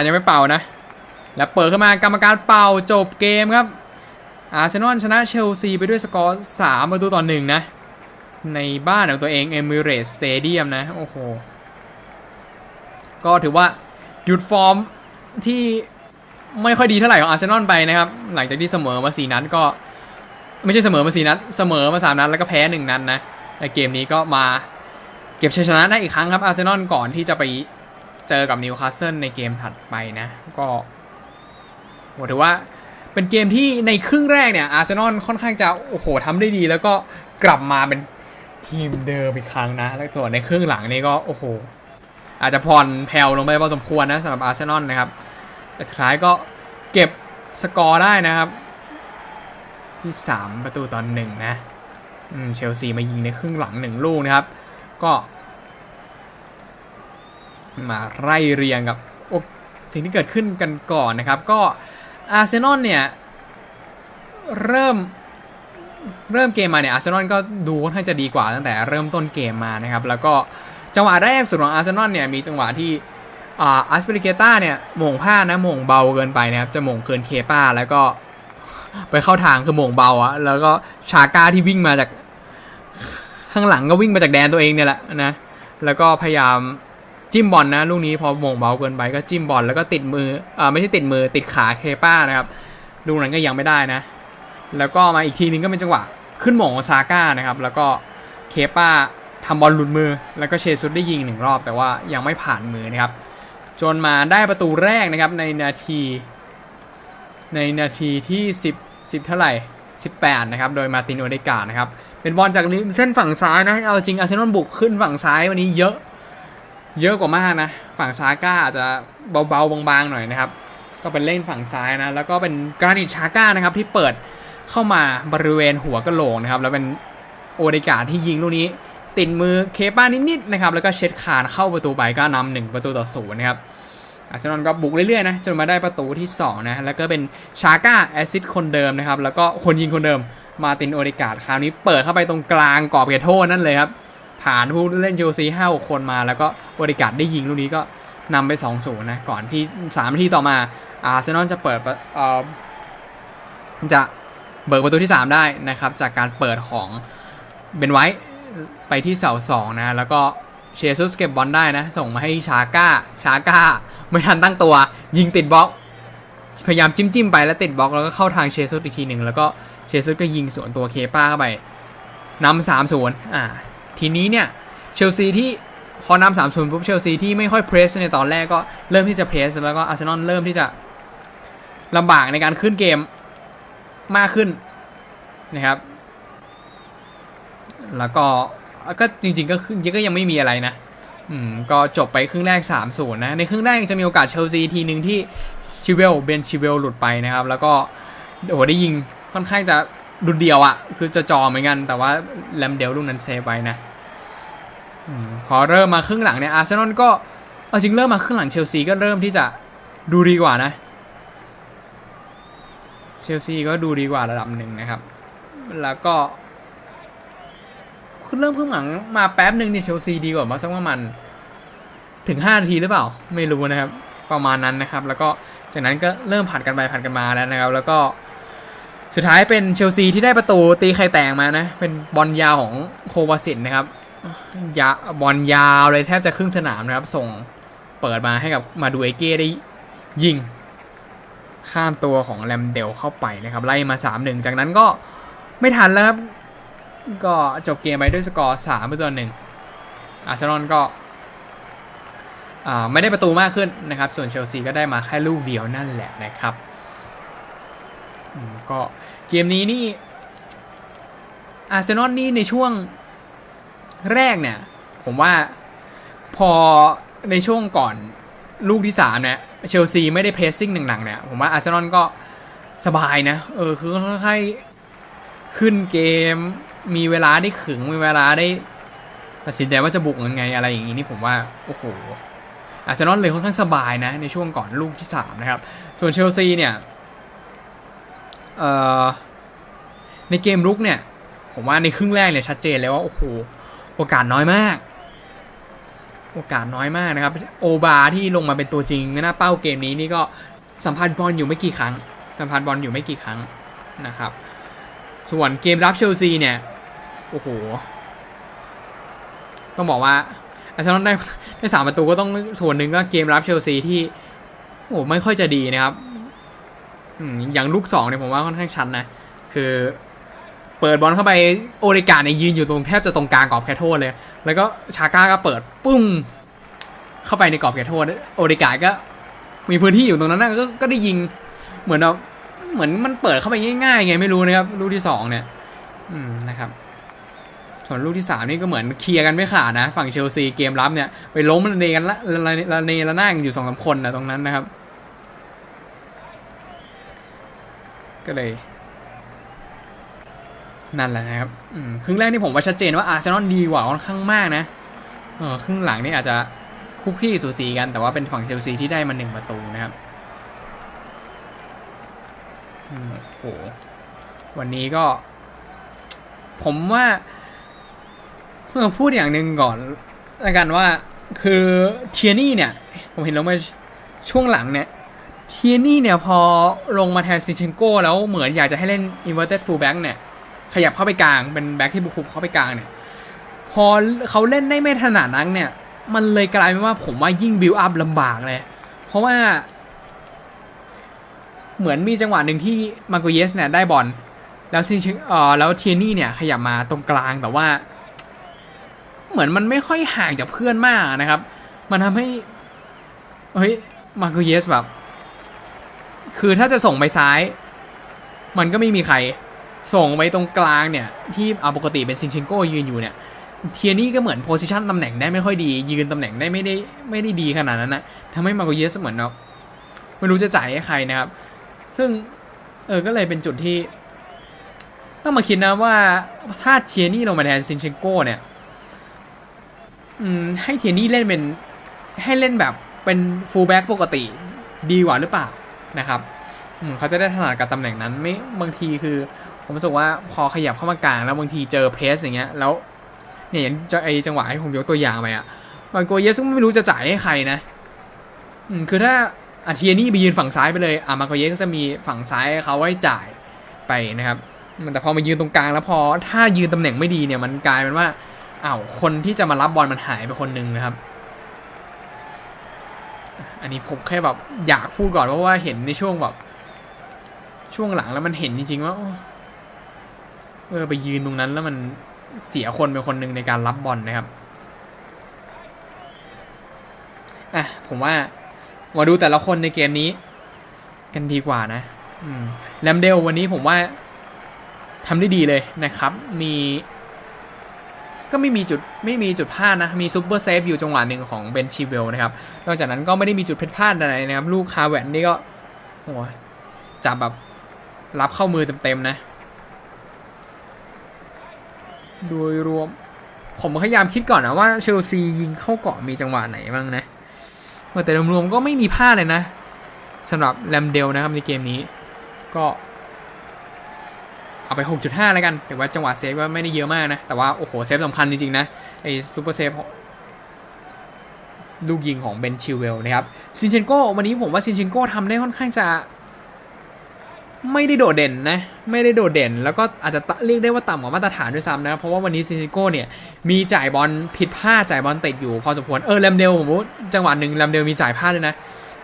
การยังไม่เป่านะ แล้วเปิดขึ้นมากรรมการเป่าจบเกมครับ อาร์เซนอลชนะเชลซีไปด้วยสกอร์3ประตูต่อหนึ่งนะ ในบ้านของตัวเองเอมิเรตสเตเดียมนะ โอ้โห ก็ถือว่าหยุดฟอร์มที่ไม่ค่อยดีเท่าไหร่ของอาร์เซนอลไปนะครับ หลังจากที่เสมอมาสี่นัดก็ ไม่ใช่เสมอมาสี่นัด เสมอมาสามนัดแล้วก็แพ้หนึ่งนัดนะในเกมนี้ก็มาเก็บชัยชนะได้อีกครั้งครับอาร์เซนอลก่อนที่จะไป เจอกับนิวคาสเซิลในเกมถัดไปนะ ก็ถือว่าเป็นเกมที่ในครึ่งแรกเนี่ยอาร์เซนอลค่อนข้างจะโอ้โหทำได้ดีแล้วก็กลับมาเป็นทีมเดิมอีกครั้งนะ แล้วส่วนในครึ่งหลังนี่ก็โอ้โห อาจจะผ่อนแผ่วลงไปพอสมควรนะสำหรับอาร์เซนอลนะครับแต่สุดท้ายก็เก็บสกอร์ได้นะครับ ที่ 3 ประตูตอนหนึ่งนะเชลซีมายิงในครึ่งหลังหนึ่งลูกนะครับ ก็ มาไล่เรียงกับสิ่งที่เกิดขึ้นกันก่อนนะครับ ก็อาร์เซนอลเนี่ย เริ่มเริ่มเกมมาเนี่ยอาร์เซนอลก็ดูค่อนข้างจะดีกว่าตั้งแต่เริ่มต้นเกมมานะครับ แล้วก็จังหวะแรกสุดของอาร์เซนอลเนี่ยมีจังหวะที่อ่าอาร์สเปริเกต้าเนี่ยหม่งพลานะหม่งเบาเกินไปนะครับจะหม่งเกินเคป้า แล้วก็ไปเข้าทางคือหม่งเบาอะแล้วก็ชาก้าที่วิ่งมาจากข้างหลังก็วิ่งมาจากแดนตัวเองเนี่ยแหละนะแล้วก็พยายาม จิ้มบอลนะลูกนี้พอหม่งเบาเกินไปก็จิ้มบอลแล้วก็ติดมืออ่าไม่ใช่ติดมือติดขาเคป้านะครับลูกนั้นก็ยังไม่ได้นะ แล้วก็มาอีกทีนึงก็เป็นจังหวะ ขึ้นหม่งของซาก้านะครับ แล้วก็เคป้าทำบอลหลุดมือ แล้วก็เชซุดได้ยิงหนึ่งรอบ แต่ว่ายังไม่ผ่านมือนะครับ จนมาได้ประตูแรกนะครับในนาที ในนาทีที่ 10 10 เท่าไหร่ 18 นะครับ โดยมาตินโอเดกานะครับ เป็นบอลจากริมเส้นฝั่งซ้ายนะเอาจริงอาร์เซนอลบุกขึ้นฝั่งซ้ายวันนี้เยอะ เยอะกว่ามากนะ ฝั่งซาก้าอาจจะเบาๆบางๆหน่อยนะครับ ก็เป็นเล่นฝั่งซ้ายนะ แล้วก็เป็นกรานิตชาก้านะครับที่เปิดเข้ามาบริเวณหัวกระโหลกนะครับ แล้วเป็นโอเดกาที่ยิงลูกนี้ ติดมือเคป้านิดๆนะครับ แล้วก็เช็ดคานเข้าประตูไปก็นำหนึ่งประตูต่อศูนย์นะครับอาร์เซนอลก็บุกเรื่อยๆนะจนมาได้ประตูที่2นะแล้วก็เป็นชาก้าแอซิดคนเดิมนะครับแล้วก็คนยิงคนเดิมมาตินโอเดกาดคราวนี้เปิดเข้าไปตรงกลางกรอบเขตโทษนั่นเลยครับ ผ่านผู้เล่นเชลซีห้าคนมา แล้วก็โอเดกาดได้ยิงลูกนี้ก็นำไป2-0นย์นะ ก่อนที่3นาทีต่อมาอาร์เซนอลจะเปิดเอ่อจะเบิกประตูที่ 3 ได้นะครับ จากการเปิดของเบนไวท์ไปที่เสาสองนะ แล้วก็เชซุสเก็บบอลได้นะ ส่งมาให้ชาก้า ชาก้า ไม่ทันตั้งตัว ยิงติดบล็อก พยายามจิ้มจิ้มไปแล้วติดบล็อกแล้วก็เข้าทางเชซุสอีกทีหนึ่ง แล้วก็เชซุสก็ยิงสวนตัวเคป้าเข้าไปนำสามศูนย์อ่า ทีนี้เนี่ยเชลซีที่พอนำสามศูนย์ปุ๊บเชลซีที่ไม่ค่อยเพรสในตอนแรกก็เริ่มที่จะเพรสแล้วก็อาร์เซนอลเริ่มที่จะลำบากในการขึ้นเกมมากขึ้นนะครับ แล้วก็ก็จริงๆก็ขึ้นก็ยังไม่มีอะไรนะอืมก็จบไปครึ่งแรก3-0นะ ในครึ่งแรกยังจะมีโอกาสเชลซีทีหนึ่งที่ชิเวลเบนชิเวลหลุดไปนะครับ แล้วก็โอ้โหได้ยิงค่อนข้างจะดุดเดียวอะ่ะ คือจะจอเหมือนกัน แต่ว่าแลมเดลลูกนั้นเซฟไว้นะ พอเริ่มมาครึ่งหลังเนี่ยอาร์เซนอลก็เอาจริงเริ่มมาครึ่งหลังเชลซีก็เริ่มที่จะดูดีกว่านะ เชลซีก็ดูดีกว่าระดับหนึ่งนะครับ แล้วก็คือเริ่มครึ่งหลังมาแป๊บหนึ่งเนี่ยเชลซีดีกว่ามาสักประมาณถึง5นาทีหรือเปล่า ไม่รู้นะครับ ประมาณนั้นนะครับ แล้วก็จากนั้นก็เริ่มผัดกันไปผัดกันมาแล้วนะครับ แล้วก็สุดท้ายเป็นเชลซีที่ได้ประตูตีไข่แตงมานะ เป็นบอลยาวของโควาสินนะครับ ยาบอลยาวเลยแทบจะครึ่งสนามนะครับ ส่งเปิดมาให้กับมาดูเอเก้ได้ยิง ข้ามตัวของแรมเดลเข้าไปนะครับ ไล่มา 3-1 จากนั้นก็ไม่ทันแล้วครับ ก็จบเกมไปด้วยสกอร์3ประตูหนึ่งอาร์เซนอลก็ไม่ได้ประตูมากขึ้นนะครับ ส่วนเชลซีก็ได้มาแค่ลูกเดียวนั่นแหละนะครับก็เกมนี้นี่อาร์เซนอลนี่ในช่วง แรกเนี่ย ผมว่าพอในช่วงก่อนลูกที่3เนี่ยเชลซีไม่ได้เพรสซิ่งหนักๆเนี่ย ผมว่าอาร์เซนอลก็สบายนะ เออ คือค่อยๆขึ้นเกม มีเวลาได้ขึง มีเวลาได้ตัดสินใจว่าจะบุกยังไงอะไรอย่างนี้นี่ผมว่า โอ้โห อาร์เซนอลเลยค่อนข้างสบายนะ ในช่วงก่อนลูกที่3นะครับ ส่วนเชลซีเนี่ย เอ่อ ในเกมรุกเนี่ย ผมว่าในครึ่งแรกเนี่ยชัดเจนเลยว่า โอ้โห โอกาสน้อยมาก โอกาสน้อยมากนะครับ โอบาที่ลงมาเป็นตัวจริงหน้าเป้าเกมนี้นี่ก็สัมผัสบอลอยู่ไม่กี่ครั้ง สัมผัสบอลอยู่ไม่กี่ครั้งนะครับ ส่วนเกมรับเชลซีเนี่ย โอ้โห ต้องบอกว่าอาร์เซนอลได้ได้สามประตูก็ต้องส่วนหนึ่งก็เกมรับเชลซีที่โอ้ไม่ค่อยจะดีนะครับอืมอย่างลูกสองเนี่ยผมว่าค่อนข้างชันนะ คือ เปิดบอลเข้าไปโอริกาเนี่ยยืนอยู่ตรงแทบจะตรงกลางกรอบแคทโทษเลย แล้วก็ชาก้าก็เปิดปุ้ง เข้าไปในกรอบแคทโทษโอริกาก็มีพื้นที่อยู่ตรงนั้นนะก็ก็ได้ยิงเหมือนเราเหมือนมันเปิดเข้าไปง่ายๆไงไม่รู้นะครับลูกที่สองเนี่ย อืมนะครับส่วนลูกที่สามนี่ก็เหมือนเคลียร์กันไม่ขาดนะ ฝั่งเชลซีเกมรับเนี่ยไปล้มระเนกันละละเนละนากันอยู่สองสามคนนะตรงนั้นนะครับ ก็เลย นั่นแหละนะครับครึ่งแรกนี่ผมว่าชัดเจนว่าอาร์เซนอลดีกว่าค่อนข้างมากนะเออครึ่งหลังนี่อาจจะคุกคี้สูสีกัน แต่ว่าเป็นฝั่งเชลซีที่ได้มาหนึ่งประตูนะครับอืมโหวันนี้ก็ ผมว่าเออพูดอย่างหนึ่งก่อนละกันว่า คือเทียนี่เนี่ย ผมเห็นล้วมาช่วงหลังเนี่ยเทียนี่เนี่ยพอลงมาแทนซินเชนโก้แล้วเหมือนอยากจะให้เล่น inverted fullback เนี่ย ขยับเข้าไปกลางเป็นแบ็คที่บุกคุมเข้าไปกลางเนี่ย พอเขาเล่นได้ไม่ถนัดนักเนี่ย มันเลยกลายเป็นว่าผมว่ายิ่งบิวอัพลำบากเลย เพราะว่า เหมือนมีจังหวะหนึ่งที่มาโกเยสเนี่ยได้บอลแล้วซินเชเอ่อแล้วเทียนี่เนี่ยขยับมาตรงกลางแต่ว่า เหมือนมันไม่ค่อยห่างจากเพื่อนมากนะครับ มันทำให้เฮ้ยมาโกเยสแบบ คือถ้าจะส่งไปซ้าย มันก็ไม่มีใคร ส่งไปตรงกลางเนี่ย ที่เอาปกติเป็นซินเชนโก้ยืนอยู่เนี่ย เทียนี่ก็เหมือนโพซิชันตำแหน่งได้ไม่ค่อยดี ยืนตำแหน่งได้ไม่ได้ไม่ได้ดีขนาดนั้นนะทำให้มาโกเยสเหมือนแบบไม่รู้จะจ่ายให้ใครนะครับ ซึ่งเออก็เลยเป็นจุดที่ ต้องมาคิดนะว่าถ้าเทียนี่ลงมาแทนซินเชนโก้เนี่ยอืมให้เทียนี่เล่นเป็นให้เล่นแบบเป็นฟูลแบ็กปกติดีกว่าหรือเปล่านะครับอืมเขาจะได้ถนัดกับตำแหน่งนั้นไม่บางทีคือ ผมรู้สึกว่าพอขยับเข้ามากลางแล้วบางทีเจอเพรสอย่างเงี้ยแล้วเนี่ยอย่างไอจังหวะที่ผมยกตัวอย่างไปอะบางโกเยสก็ไม่รู้จะจ่ายให้ใครนะอืมคือถ้าอาเทียนี่ไปยืนฝั่งซ้ายไปเลยอะมาโกเยสก็จะมีฝั่งซ้ายเขาไว้จ่ายไปนะครับแต่พอมายืนตรงกลางแล้วพอถ้ายืนตำแหน่งไม่ดีเนี่ยมันกลายเป็นว่าอ้าวคนที่จะมารับบอลมันหายไปคนหนึ่งนะครับ อันนี้ผมแค่แบบอยากพูดก่อนเพราะว่าเห็นในช่วงแบบช่วงหลังแล้วมันเห็นจริงๆว่า เออไปยืนตรงนั้นแล้วมันเสียคนไปคนหนึ่งในการรับบอลนะครับอะผมว่ามาดูแต่ละคนในเกมนี้ กันดีกว่านะอืมแลมเดลวันนี้ผมว่าทำได้ดีเลยนะครับ มี ก็ไม่มีจุดไม่มีจุดพลาดนะ มีซูเปอร์เซฟอยู่จังหวะหนึ่งของเบนชิเวลนะครับ นอกจากนั้นก็ไม่ได้มีจุดผิดพลาดอะไรนะครับ ลูกคาแวนนี่ก็โอ้จับแบบรับเข้ามือเต็มๆนะ โดยรวม ผมพยายามคิดก่อนนะว่าเชลซียิงเข้าเกาะมีจังหวะไหนบ้างนะเออแต่รวมๆก็ไม่มีพลาดเลยนะสำหรับแลมเดลนะครับในเกมนี้ก็ เอาไป 6.5 แล้วกันถือว่าจังหวะเซฟก็ไม่ได้เยอะมากนะ แต่ว่า โอ้โห เซฟสำคัญจริง ๆ นะ ไอ้ซูเปอร์เซฟลูกยิงของเบนชิวเวลนะครับ ซินเชนโกวันนี้ผมว่าซินเชนโกทำได้ค่อนข้างจะ ไม่ได้โดดเด่นนะ ไม่ได้โดดเด่น แล้วก็อาจจะเรียกได้ว่าต่ำกว่ามาตรฐานด้วยซ้ำนะ เพราะว่าวันนี้ซินเชนโก้เนี่ย มีจ่ายบอลผิดพลาดจ่ายบอลติดอยู่พอสมควร เออแลมเดลผมว่าจังหวะหนึ่งแลมเดลมีจ่ายพลาดด้วยนะ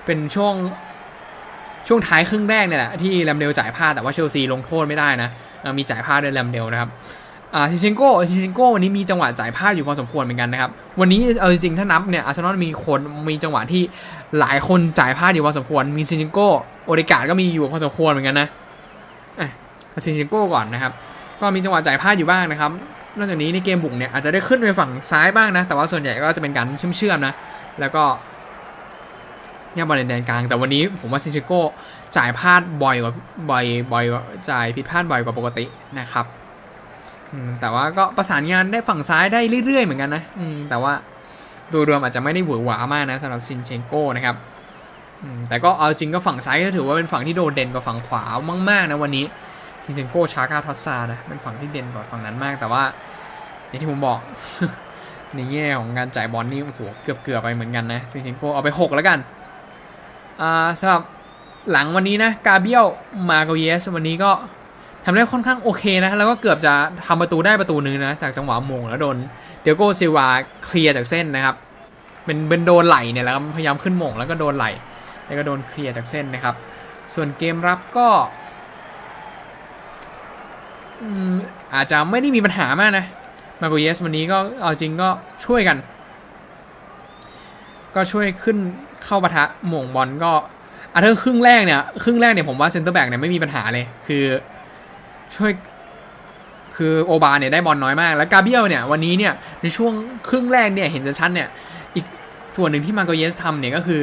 เป็นช่วงช่วงท้ายครึ่งแรกเนี่ยแหละที่แลมเดลจ่ายพลาดแต่ว่าเชลซีลงโทษไม่ได้นะ มีจ่ายพลาดด้วยแลมเดลนะครับอ่าซิเชนโก้ซิเชนโก้วันนี้มีจังหวะจ่ายพลาดอยู่พอสมควรเหมือนกันนะครับ วันนี้เอาจริงๆถ้านับเนี่ยอาร์เซนอลมีคนมีจังหวะที่หลายคนจ่ายพลาดอยู่พอสมควรมีซิเชนโก้ โอเดกาก็มีอยู่พอสมควรเหมือนกันนะอะซิเชนโก้ก่อนนะครับ ก็มีจังหวะจ่ายพลาดอยู่บ้างนะครับ นอกจากนี้ในเกมบุกเนี่ยอาจจะได้ขึ้นไปฝั่งซ้ายบ้างนะ แต่ว่าส่วนใหญ่ก็จะเป็นการเชื่อมๆนะ แล้วก็เนี่ยบอลในแดนกลาง แต่วันนี้ผมว่าซิเชนโก้จ่ายพลาดบ่อยกว่าบ่อยบ่อยจ่ายผิดพลาดบ่อยกว่าปกตินะครับแต่ว่าก็ประสานงานได้ฝั่งซ้ายได้เรื่อยๆเหมือนกันนะอืมแต่ว่าโดยรวมอาจจะไม่ได้หวือหวามากนะสำหรับซินเชนโก้นะครับ แต่ก็เอาจริงก็ฝั่งซ้ายก็ถือว่าเป็นฝั่งที่โดดเด่นกว่าฝั่งขวามากๆนะวันนี้ซินเชนโก้ชาก้าทอสซานะเป็นฝั่งที่เด่นกว่าฝั่งนั้นมาก แต่ว่าอย่างที่ผมบอกในแง่ของการจ่ายบอลนี่โอ้โหเกือบเกือบไปเหมือนกันนะซิงเชนโกเอาไป 6 แล้วกันอ่าสำหรับหลังวันนี้นะกาเบียลมาโกเยสวันนี้ก็ทำได้ค่อนข้างโอเคนะ แล้วก็เกือบจะทำประตูได้ประตูนึงนะ จากจังหวะมงแล้วโดนเดียโกซิลวาเคลียร์จากเส้นนะครับเป็นเป็นโดนไหลเนี่ยแล้วพยายามขึ้นมงแล้วก็โดนไหล แล้วก็โดนเคลียร์จากเส้นนะครับ ส่วนเกมรับก็อาจจะไม่ได้มีปัญหามากนะมาโกเยสวันนี้ก็เอาจริงก็ช่วยกัน ก็ช่วยขึ้นเข้าปะทะหม่งบอลก็อันเธอครึ่งแรกเนี่ยครึ่งแรกเนี่ยผมว่าเซนเตอร์แบ็กเนี่ยไม่มีปัญหาเลย คือช่วยคือโอบาเนี่ยได้บอลน้อยมาก แล้วกาเบียลเนี่ยวันนี้เนี่ยในช่วงครึ่งแรกเนี่ยเห็นจะชัดเนี่ยอีกส่วนหนึ่งที่มาโกเยสทำเนี่ยก็คือ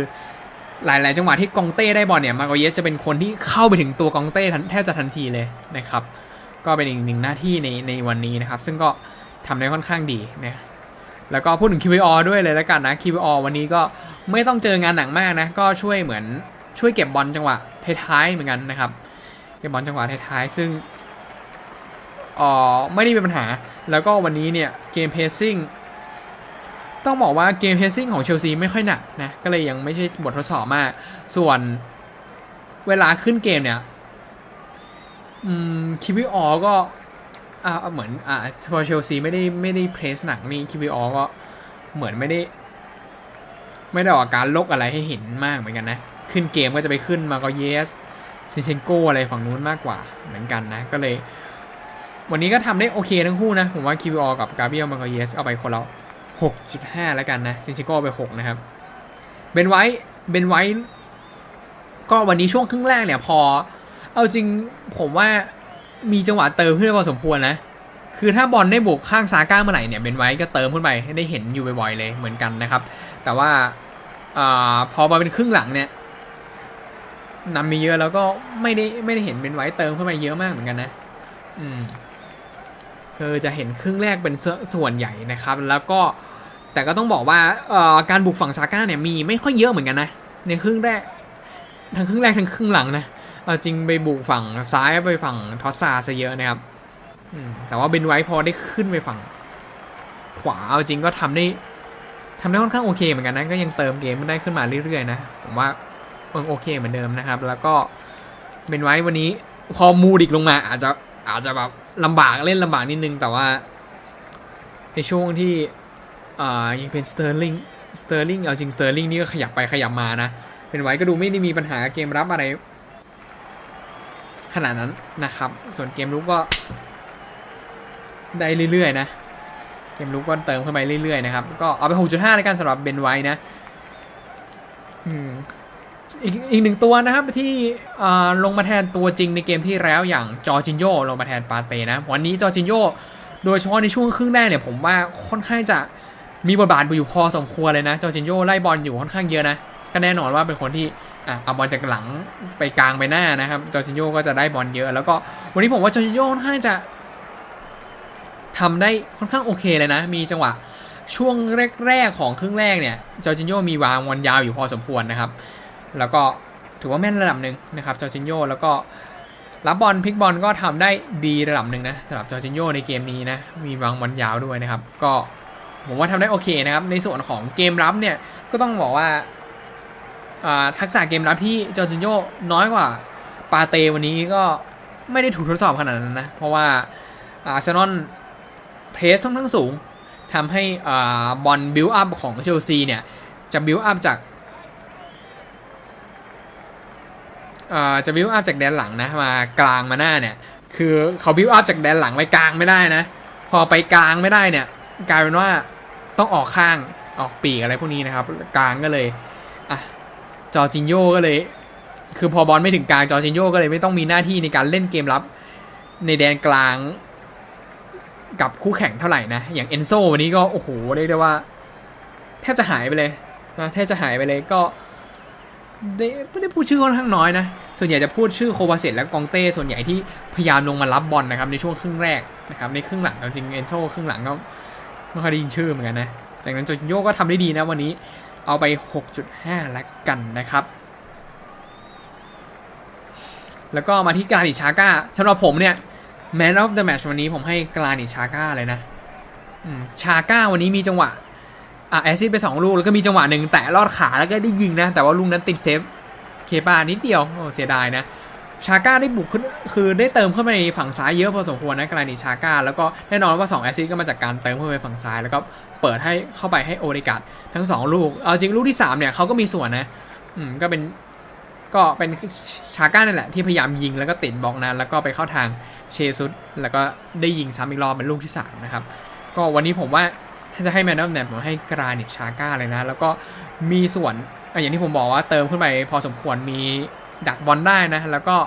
หลายๆ จังหวะที่กองเต้ได้บอลเนี่ยมาโกเยสจะเป็นคนที่เข้าไปถึงตัวกองเต้แทบจะทันทีเลยนะครับ ก็เป็นอีกหนึ่งหน้าที่ในในวันนี้นะครับ ซึ่งก็ทำได้ค่อนข้างดีนะแล้วก็พูดถึง QVR ด้วยเลยแล้วกันนะ QVR วันนี้ก็ไม่ต้องเจองานหนักมากนะ ก็ช่วยเหมือนช่วยเก็บบอลจังหวะท้ายๆเหมือนกันนะครับเก็บบอลจังหวะท้ายๆซึ่งอ่อไม่ได้เป็นปัญหา แล้วก็วันนี้เนี่ยเกมเพสซิ่ง ต้องบอกว่าเกมเพสซิ่งของเชลซีไม่ค่อยหนักนะ ก็เลยยังไม่ใช่บททดสอบมาก ส่วนเวลาขึ้นเกมเนี่ยคิวิออก็อ่าเหมือนอ่าพอเชลซีไม่ได้ไม่ได้เพรสหนักนี่คิวิออก็เหมือนไม่ได้ ไม่ได้ออกอาการลกอะไรให้เห็นมากเหมือนกันนะ ขึ้นเกมก็จะไปขึ้นมาก็เยสซิเชนโกอะไรฝั่งนู้นมากกว่าเหมือนกันนะ ก็เลย วันนี้ก็ทำได้โอเคทั้งคู่นะ ผมว่าคิวอกับกาเบียลมาก็เยสเอาไปคนละ 6.5 แล้วกันนะซินชิโกไป 6 นะครับเบนไว้เบนไว้ก็วันนี้ช่วงครึ่งแรกเนี่ยพอ เอาจริงผมว่ามีจังหวะเติมขึ้นพอสมควรนะ คือถ้าบอลได้บุกข้างซาก้าเมื่อไหร่เนี่ยเบนไว้ก็เติมขึ้นไปได้เห็นอยู่บ่อยๆเลยเหมือนกันนะครับ แต่ว่าอพอมาเป็นครึ่งหลังเนี่ยนำมีเยอะแล้วก็ไม่ได้ไม่ได้เห็นเบนไว้เติมขึ้นไปเยอะมากเหมือนกันนะ อืมคือจะเห็นครึ่งแรกเป็นส่วนใหญ่นะครับ แล้วก็ แต่ก็ต้องบอกว่าการบุกฝั่งซาก้าเนี่ยมีไม่ค่อยเยอะเหมือนกันนะ ในครึ่งแรกทั้งครึ่งแรกทั้งครึ่งหลังนะจริงไปบุกฝั่งซ้ายไปฝั่งทอสซาซะเยอะนะครับแต่ว่าเบนไว้พอได้ขึ้นไปฝั่ง ขวาเอาจริงก็ทำได้ทำได้ค่อนข้างโอเคเหมือนกันนะก็ยังเติมเกมมันได้ขึ้นมาเรื่อยๆนะผมว่ายังโอเคเหมือนเดิมนะครับ แล้วก็เบนไว้วันนี้พอมูดิกลงมา อาจจะอาจจะแบบลำบากเล่นลำบากนิดนึงแต่ว่าในช่วงที่ อ่ายังเป็นสเตอร์ลิงสเตอร์ลิงเอาจริงสเตอร์ลิงนี่ก็ขยับไปขยับมานะ เป็นไว้ก็ดูไม่ได้มีปัญหาเกมรับอะไร ขนาดนั้นนะครับ ส่วนเกมลุกก็ ได้เรื่อยๆนะเกมลุกก็เติมเข้าไปเรื่อยๆนะครับ ก็เอาไป6.5ในการสำหรับเบนไว้นะอืมอีกอีกหนึ่งตัวนะครับที่อ่าลงมาแทนตัวจริงในเกมที่แล้วอย่างจอจินโยลงมาแทนปาเต้นะ วันนี้จอจินโยโดยเฉพาะในช่วงครึ่งแรกเนี่ยผมว่าค่อนข้างจะ มีบทบาทอยู่พอสมควรเลยนะจอร์จินโยไล่บอลอยู่ค่อนข้างเยอะนะ ก็แน่นอนว่าเป็นคนที่อะเอาบอลจากหลังไปกลางไปหน้านะครับจอร์จินโยก็จะได้บอลเยอะ แล้วก็วันนี้ผมว่าจอร์จินโยค่อนข้างจะทำได้ค่อนข้างโอเคเลยนะ มีจังหวะช่วงแรกๆของครึ่งแรกเนี่ยจอร์จินโยมีวางบอลยาวอยู่พอสมควรนะครับ แล้วก็ถือว่าแม่นระดับหนึ่งนะครับจอร์จินโยแล้วก็รับบอลพลิกบอลก็ทำได้ดีระดับหนึ่งนะสำหรับจอร์จินโยในเกมนี้นะมีวางบอลยาวด้วยนะครับ ก็ ผมว่าทำได้โอเคนะครับในส่วนของเกมรับเนี่ยก็ต้องบอกว่าทักษะเกมรับที่จอร์จินโยน้อยกว่าปาเตวันนี้ก็ไม่ได้ถูกทดสอบขนาดนั้นนะ เพราะว่าอาร์เซนอลเพรสค่อนข้างสูงทำให้อบอลบิลอัพของเชลซีเนี่ย จะบิลอัพจากจะบิวอัพจากแดนหลังนะ มากลางมาหน้าเนี่ย คือเขาบิวอัพจากแดนหลังไปกลางไม่ได้นะ พอไปกลางไม่ได้เนี่ย กลายเป็นว่า ต้องออกข้างออกปีกอะไรพวกนี้นะครับ กลางก็เลยอะจอจินโยก็เลย คือพอบอลไม่ถึงกลางจอจินโยก็เลยไม่ต้องมีหน้าที่ในการเล่นเกมรับ ในแดนกลาง กับคู่แข่งเท่าไหร่นะ อย่างเอนโซวันนี้ก็โอ้โหเรียกได้ว่า แทบจะหายไปเลยนะแทบจะหายไปเลยก็ได้ไม่ได้พูดชื่อค่อนข้างน้อยนะ ส่วนใหญ่จะพูดชื่อโควาเซตและกองเต้ ส่วนใหญ่ที่พยายามลงมารับบอลนะครับในช่วงครึ่งแรกนะครับในครึ่งหลังจริงเอนโซครึ่งหลังก็ ไม่ค่อยได้ยินชื่อเหมือนกันนะ แต่นั้นจอร์จินโยก็ทำได้ดีนะวันนี้ เอาไป 6.5 ละกันนะครับ แล้วก็มาที่กานิชาก้าสำหรับผมเนี่ย Man of the Match วันนี้ผมให้กานิชาก้าเลยนะชาก้าวันนี้มีจังหวะอะแอซิดไปสองลูก แล้วก็มีจังหวะหนึ่งแตะลอดขาแล้วก็ได้ยิงนะ แต่ว่าลูกนั้นติดเซฟเคปานิดเดียวโอ้เสียดายนะ ชาก้าได้บุกขึ้นคือได้เติมเข้าไปในฝั่งซ้ายเยอะพอสมควรนะกรณีชาก้าแล้วก็แน่นอนว่า2แอซิดก็มาจากการเติมเข้าไปฝั่งซ้าย แล้วก็เปิดให้เข้าไปให้โอเดกัดทั้ง 2 ลูก เอาจริงลูกที่ 3 เนี่ยเขาก็มีส่วนนะอืมก็เป็นก็เป็นชาก้านั่นแหละที่พยายามยิงแล้วก็ติดบล็อกนั้น แล้วก็ไปเข้าทางเชซุสแล้วก็ได้ยิงซ้ำอีกรอบเป็นลูกที่ 3 นะครับ ก็วันนี้ผมว่าถ้าจะให้แมนดอมแนมผมให้กรานิตชาก้าเลยนะ แล้วก็มีส่วนอะอย่างที่ผมบอกว่าเติมขึ้นไปพอสมควรมี ดักบอลได้นะ แล้วก็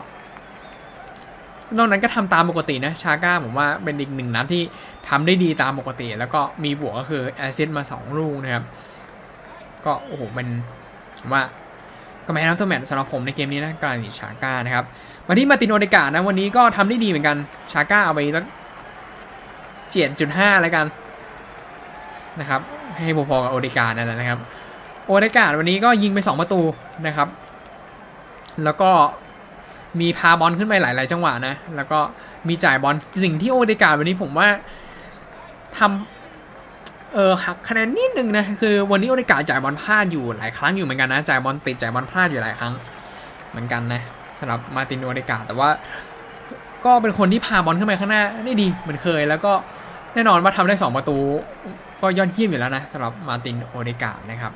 นอกนั้นก็ทำตามปกตินะ ชาก้าผมว่าเป็นอีกหนึ่งนัดที่ทำได้ดีตามปกติ แล้วก็มีบวกก็คือแอซิดมา 2 ลูกนะครับ ก็โอ้โหเป็นว่าก็แมนนับสมัยสำหรับผมในเกมนี้นะกรานิชาก้านะครับมาที่มาตินโอเดกานะวันนี้ก็ทำได้ดีเหมือนกันชาก้าเอาไปสักเจ็ดจุดห้าแล้วกันนะครับ ให้พอๆกับโอเดกานั่นแหละนะครับ โอเดกาวันนี้ก็ยิงไป 2 ประตูนะครับ แล้วก็มีพาบอลขึ้นไปหลาย ๆ จังหวะนะ แล้วก็มีจ่ายบอลสิ่งที่โอเดกาวันนี้ผมว่าทำเออหักคะแนนนิดนึงนะ คือวันนี้โอเดกาจ่ายบอลพลาดอยู่หลายครั้งอยู่เหมือนกันนะ จ่ายบอลติดจ่ายบอลพลาดอยู่หลายครั้งเหมือนกันนะสำหรับมาตินโอเดกาแต่ว่าก็เป็นคนที่พาบอลขึ้นไปข้างหน้าได้ดีเหมือนเคย แล้วก็แน่นอนว่าทำได้ 2 ประตู ก็ยอดเยี่ยมอยู่แล้วนะสำหรับมาตินโอเดกานะครับ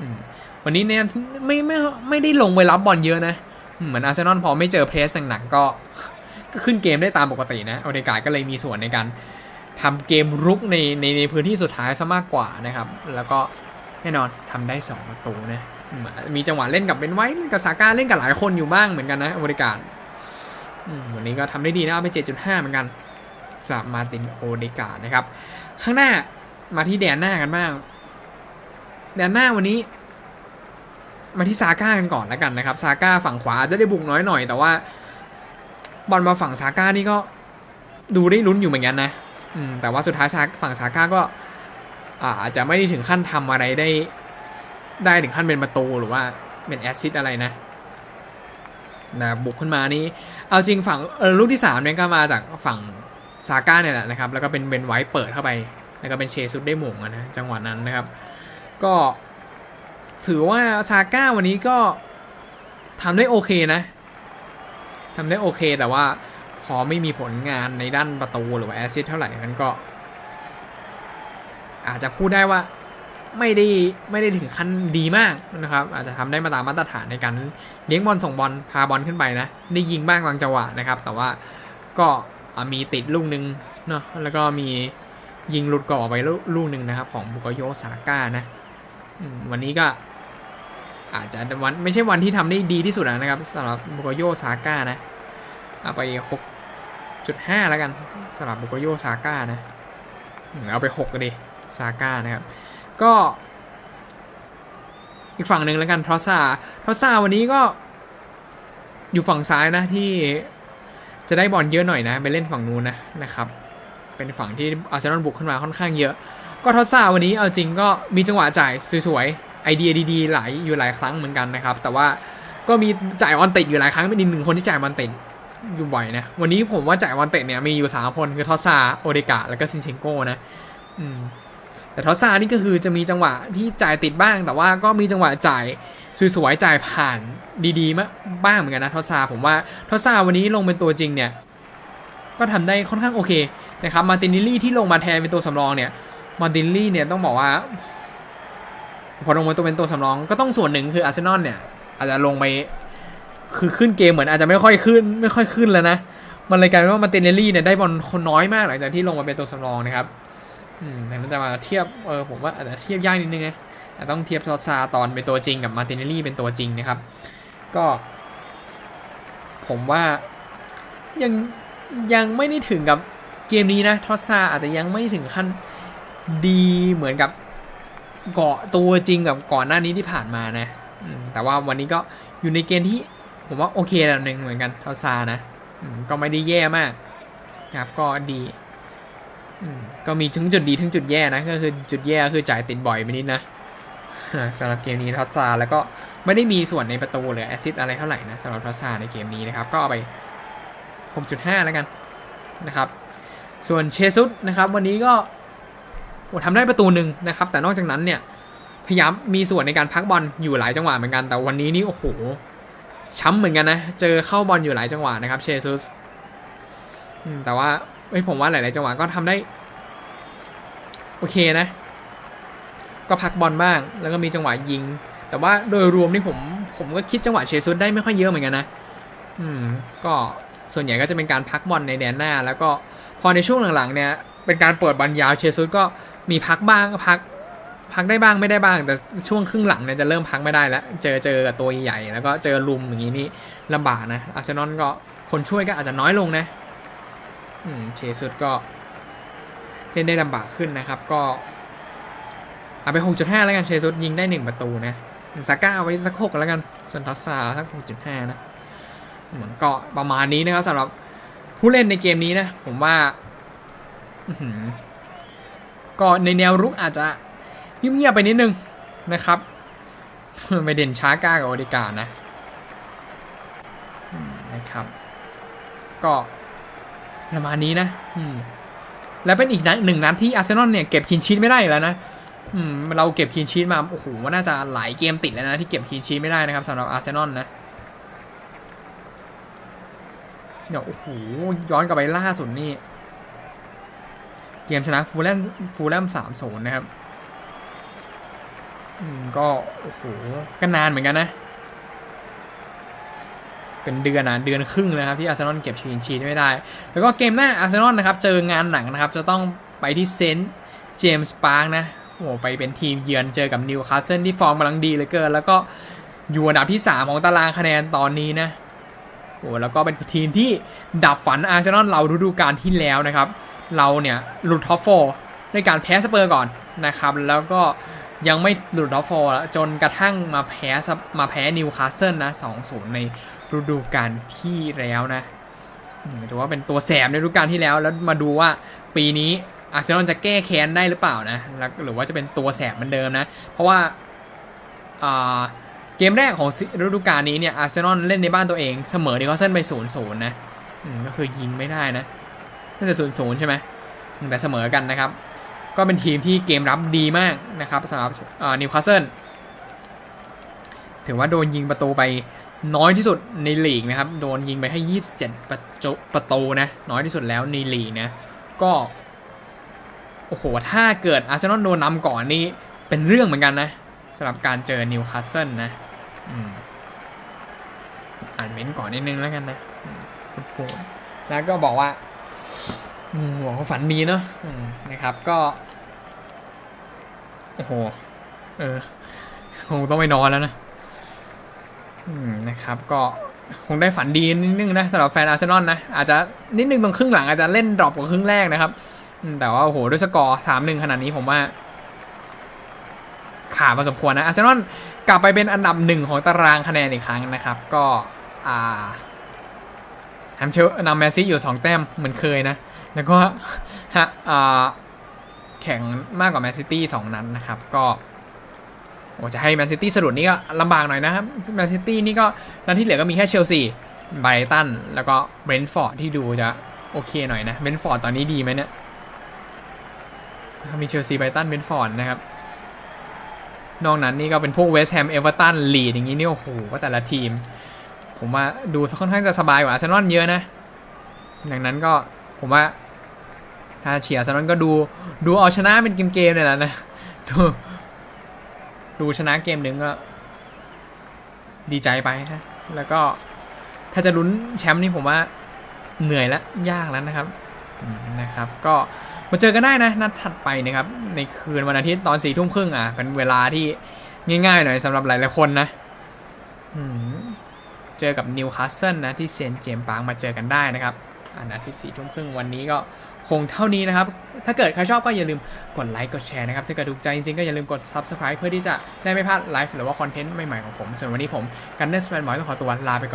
อืม วันนี้เนี่ยไม่ไม่ไม่ได้ลงไปรับบอลเยอะนะ เหมือนอาร์เซนอลพอไม่เจอเพรสหนักก็ก็ขึ้นเกมได้ตามปกตินะโอเดกาก็เลยมีส่วนในการทำเกมรุกในในในพื้นที่สุดท้ายซะมากกว่านะครับ แล้วก็แน่นอนทำได้ 2 ประตูนะ มีจังหวะเล่นกับเบนไว้กับซาก้าเล่นกับหลายคนอยู่บ้างเหมือนกันนะโอเดกาวันนี้ก็ทำได้ดีนะเอาไป 7.5 เหมือนกันสำหรับมาตินโอเดกานะครับ ข้างหน้ามาที่แดนหน้ากันบ้าง แดนหน้าวันนี้ มาที่ซาก้ากันก่อนแล้วกันนะครับซาก้าฝั่งขวาจะได้บุกน้อยหน่อย แต่ว่าบอลมาฝั่งซาก้านี่ก็ดูได้ลุ้นอยู่เหมือนกันนะอืมแต่ว่าสุดท้ายฝั่งซาก้าก็อาจจะไม่ได้ถึงขั้นทำอะไรได้ ได้ถึงขั้นเป็นประตูหรือว่าเป็นแอสซิสอะไรนะนะบุกขึ้นมานี่เอาจริงฝั่งลูกที่3เนี่ยก็มาจากฝั่งซาก้าเนี่ยแหละนะครับ แล้วก็เป็นเบนไว้เปิดเข้าไป แล้วก็เป็นเชซุดได้หม่งนะจังหวะนั้นนะครับ ก็ ถือว่าซาก้าวันนี้ก็ทำได้โอเคนะทำได้โอเคแต่ว่าพอไม่มีผลงานในด้านประตูหรือว่าแอซิสเท่าไหร่นั้นก็ อาจจะพูดได้ว่าไม่ได้ไม่ได้ถึงขั้นดีมากนะครับ อาจจะทำได้มาตามมาตรฐานในการเลี้ยงบอลส่งบอลพาบอลขึ้นไปนะได้ยิงบ้างบางจังหวะนะครับ แต่ว่าก็มีติดลูกหนึ่งเนาะแล้วก็มียิงหลุดกรอบไปลูกหนึ่งนะครับ ของบุกโยซาก้านะวันนี้ก็ อาจจะวันไม่ใช่วันที่ทำได้ดีที่สุดนะครับสำหรับบุกโยซาก้านะเอาไป6.5แล้วกันสำหรับบุกโยซาก้านะเอาไป6กันดิซาก้านะครับ ก็อีกฝั่งหนึ่งแล้วกันทรอสซาทรอสซาวันนี้ก็อยู่ฝั่งซ้ายนะที่จะได้บอลเยอะหน่อยนะไปเล่นฝั่งนู้นนะนะครับ เป็นฝั่งที่อาร์เซนอลบุกขึ้นมาค่อนข้างเยอะ ก็ทอสซาวันนี้เอาจริงก็มีจังหวะจ่ายสวยๆ ไอเดียดีๆหลายอยู่หลายครั้งเหมือนกันนะครับ แต่ว่าก็มีจ่ายออนติดอยู่หลายครั้งเป็นอีกหนึ่งคนที่จ่ายออนติดอยู่บ่อยนะ วันนี้ผมว่าจ่ายออนติดเนี่ยมีอยู่สามคนคือทอสซาโอเดกาแล้วก็ซินเชนโกนะอืมแต่ทอสซานี่ก็คือจะมีจังหวะที่จ่ายติดบ้าง แต่ว่าก็มีจังหวะจ่ายสวยๆจ่ายผ่านดีๆมาบ้างเหมือนกันนะทอสซาผมว่าทอสซาวันนี้ลงเป็นตัวจริงเนี่ยก็ทำได้ค่อนข้างโอเคนะครับมาตินิลี่ที่ลงมาแทนเป็นตัวสำรองเนี่ยมาร์ตินลี่เนี่ยต้องบอกว่า พอลงมาตัวเป็นตัวสำรองก็ต้องส่วนหนึ่งคืออาร์เซนอลเนี่ย อาจจะลงไปคือขึ้นเกมเหมือนอาจจะไม่ค่อยขึ้น ไม่ค่อยขึ้นแล้วนะ มันเลยกลายเป็นว่ามาตินเนลลี่เนี่ยได้บอลคนน้อยมากหลังจากที่ลงมาเป็นตัวสำรองนะครับอืมแต่มันจะมาเทียบเออผมว่าอาจจะเทียบยากนิดนึงนะต่ต้องเทียบทอซาตอนเป็นตัวจริงกับมาตินเนลลี่เป็นตัวจริงนะครับ ก็ ผมว่ายังยังไม่ได้ถึงกับเกมนี้นะทอสซาอาจจะยังไม่ถึงขั้นดีเหมือนกับ เกาะตัวจริงกับก่อนหน้านี้ที่ผ่านมานะแต่ว่าวันนี้ก็อยู่ในเกณฑ์ที่ผมว่าโอเคระดับหนึ่งเหมือนกันเท่าซานะก็ไม่ได้แย่มากนะครับก็ดีก็มีถึงจุดดีถึงจุดแย่นะก็คือจุดแย่ก็คือจ่ายติดบ่อยไปนิดนะสำหรับเกมนี้ทัสซาแล้วก็ไม่ได้มีส่วนในประตูหรือแอซิสอะไรเท่าไหร่นะสำหรับทัสซาในเกมนี้นะครับ ก็เอาไป 6.5 แล้วกันนะครับ ส่วนเชซุสนะครับ วันนี้ก็ โอ้ทำได้ประตูหนึ่งนะครับ แต่นอกจากนั้นเนี่ยพยายามมีส่วนในการพักบอลอยู่หลายจังหวะเหมือนกัน แต่วันนี้นี่โอ้โหช้ำเหมือนกันนะ เจอเข้าบอลอยู่หลายจังหวะนะครับเชซุสแต่ว่าเอ้ยผมว่าหลาย ๆ จังหวะก็ทำได้ โอเคนะ ก็พักบอลบ้าง แล้วก็มีจังหวะยิง แต่ว่าโดยรวมนี่ผม ผมก็คิดจังหวะเชซุสได้ไม่ค่อยเยอะเหมือนกันนะ อืม ก็ส่วนใหญ่ก็จะเป็นการพักบอลในแดนหน้า แล้วก็พอในช่วงหลัง ๆ เนี่ย เป็นการเปิดบอลยาวเชซุสก็ มีพักบ้างก็พัก พักได้บ้างไม่ได้บ้าง แต่ช่วงครึ่งหลังเนี่ยจะเริ่มพักไม่ได้แล้ว เจอเจอกับตัวใหญ่แล้วก็เจอลุมอย่างนี้นี่ลำบากนะอาร์เซนอลก็คนช่วยก็อาจจะน้อยลงนะอืมเชซุสก็เล่นได้ลำบากขึ้นนะครับ ก็เอาไป 6.5 แล้วกันเชซุสยิงได้ 1 ประตูนะซาก้าเอาไว้สัก 6 แล้วกันส่วนทัสซาสัก 6.5 นะเหมือนก็ประมาณนี้นะครับสำหรับผู้เล่นในเกมนี้นะ ผมว่าอื ก็ในแนวรุกอาจจะเงียบๆไปนิดนึงนะครับไม่เด่นช้าก้ากับโอเดการ์นะนะครับ ก็ประมาณนี้นะอืมแล้วเป็นอีกนัดหนึ่งนัดที่อาร์เซนอลเนี่ยเก็บคีนชีตไม่ได้แล้วนะอืมเราเก็บคีนชีตมาโอ้โหว่าน่าจะหลายเกมติดแล้วนะที่เก็บคีนชีตไม่ได้นะครับสำหรับอาร์เซนอลนะเดี๋ยวโอ้โหย้อนกลับไปล่าสุดนี่ เกมชนะฟูลแลมฟูลแลมสามศูนย์นะครับอืมก็โอ้โหก็นานเหมือนกันนะ เป็นเดือนนะเดือนครึ่งนะครับที่อาร์เซนอลเก็บชีนชีตไม่ได้ แล้วก็เกมหน้าอาร์เซนอลนะครับ เจองานหนักนะครับ จะต้องไปที่เซนต์เจมส์ปาร์กนะโอ้โหไปเป็นทีมเยือนเจอกับนิวคาสเซิลที่ฟอร์มกำลังดีเหลือเกิน แล้วก็อยู่อันดับที่ 3 ของตารางคะแนนตอนนี้นะโอ้แล้วก็เป็นทีมที่ดับฝันอาร์เซนอลเราฤดูกาลที่แล้วนะครับ เราเนี่ยหลุดท็อปโฟในการแพ้สเปอร์ก่อนนะครับแล้วก็ยังไม่หลุดท็อปโฟจนกระทั่งมาแพ้มาแพ้นิวคาสเซิลนะ2-0ในฤดูกาลที่แล้วนะถือว่าเป็นตัวแสบในฤดูกาลที่แล้ว แล้วมาดูว่าปีนี้อาร์เซนอลจะแก้แค้นได้หรือเปล่านะ หรือว่าจะเป็นตัวแสบเหมือนเดิมนะ เพราะว่าเกมแรกของฤดูกาลนี้เนี่ยอาร์เซนอลเล่นในบ้านตัวเองเสมอนิวคาสเซิลไป0-0นะอืมก็คือยิงไม่ได้นะ น่าจะ0-0ใช่ไหมแต่เสมอกันนะครับ ก็เป็นทีมที่เกมรับดีมากนะครับสำหรับนิวคาสเซิลถือว่าโดนยิงประตูไปน้อยที่สุดในลีกนะครับ โดนยิงไปให้ 27 ประตูประตูนะ น้อยที่สุดแล้วในลีกนะ ก็ โอ้โห ถ้าเกิดอาร์เซนอลโดนนำก่อนนี่เป็นเรื่องเหมือนกันนะสำหรับการเจอนิวคาสเซิลนะอ่านเม้นต์ก่อนนิดนึงแล้วกันนะคุณปูแล้วก็บอกว่า หวังว่าฝันดีเนาะนะครับก็ โอ้โห เออคงต้องไปนอนแล้วนะนะครับ ก็คงได้ฝันดีนิดนึงนะสำหรับแฟนอาร์เซนอลนะ อาจจะนิดนึงตรงครึ่งหลังอาจจะเล่นดรอปกว่าครึ่งแรกนะครับแต่ว่าโอ้โหด้วยสกอร์สามหนึ่งขนาดนี้ผมว่า ขาดพอสมควรนะอาร์เซนอลกลับไปเป็นอันดับหนึ่งของตารางคะแนนอีกครั้งนะครับ ก็อ่า แฮมเชลนำแมซีอยู่ 2 แต้มเหมือนเคยนะ แล้วก็ฮะแข่งมากกว่าแมนซิตี้สองนัดนนะครับ ก็โอ้จะให้แมนซิตี้สะดุดนี่ก็ลำบากหน่อยนะครับแมนซิตี้นี่ก็นัดที่เหลือก็มีแค่เชลซีไบรตันแล้วก็เบรนท์ฟอร์ดที่ดูจะโอเคหน่อยนะเบรนท์ฟอร์ดตอนนี้ดีไหมเนี่ยมีเชลซีไบรตันเบรนท์ฟอร์ดนะครับนอกนั้นนี่ก็เป็นพวกเวสต์แฮมเอเวอร์ตันลีดอย่างนี้นี่โอ้โหก็แต่ละทีม ผมว่าดูค่อนข้างจะสบายกว่าอาร์เซนอลเยอะนะ ดังนั้นก็ผมว่า ถ้าเชียร์อาร์เซนอลก็ดูดูเอาชนะเป็นเกมๆเนี่ยแหละนะ ดูดูชนะเกมหนึ่งก็ดีใจไปนะ แล้วก็ถ้าจะลุ้นแชมป์นี่ผมว่าเหนื่อยและยากแล้วนะครับนะครับ ก็มาเจอกันได้นะนัดถัดไปนะครับ ในคืนวันอาทิตย์ตอนสี่ทุ่มครึ่งอะเป็นเวลาที่ง่ายๆหน่อยสำหรับหลายๆคนนะอืม เจอกับนิวคาสเซิลนะที่เซนเจมส์ปาร์กมาเจอกันได้นะครับอันนาที่สี่ทุ่มครึ่งวันนี้ก็คงเท่านี้นะครับ ถ้าเกิดใครชอบก็อย่าลืมกดไลค์กดแชร์นะครับ ถ้าเกิดถูกใจจริงๆ ก็อย่าลืมกด Subscribe เพื่อที่จะได้ไม่พลาดไลฟ์หรือว่าคอนเทนต์ใหม่ๆของผม ส่วนวันนี้ผมกันเนอร์สแมนหมอยต้องขอตัวลาไปก่อน